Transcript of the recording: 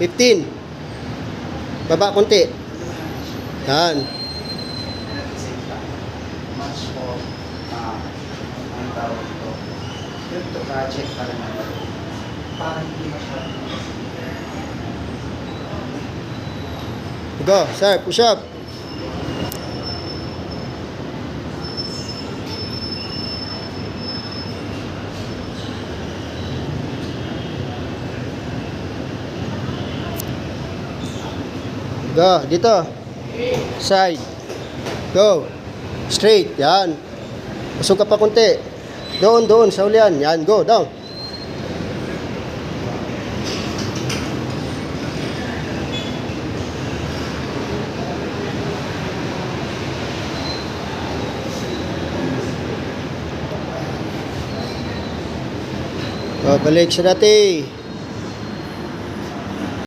15. Baba konti. Yan. much of, uh, ang tawag ito, yun to project para naman. Para hindi masyadong Go, sir, push up. Go, dito. Side. Go. Straight, yan. Pasok ka pa konti. Doon, doon, sa ulian. Yan, go, down. O, balik sa dati.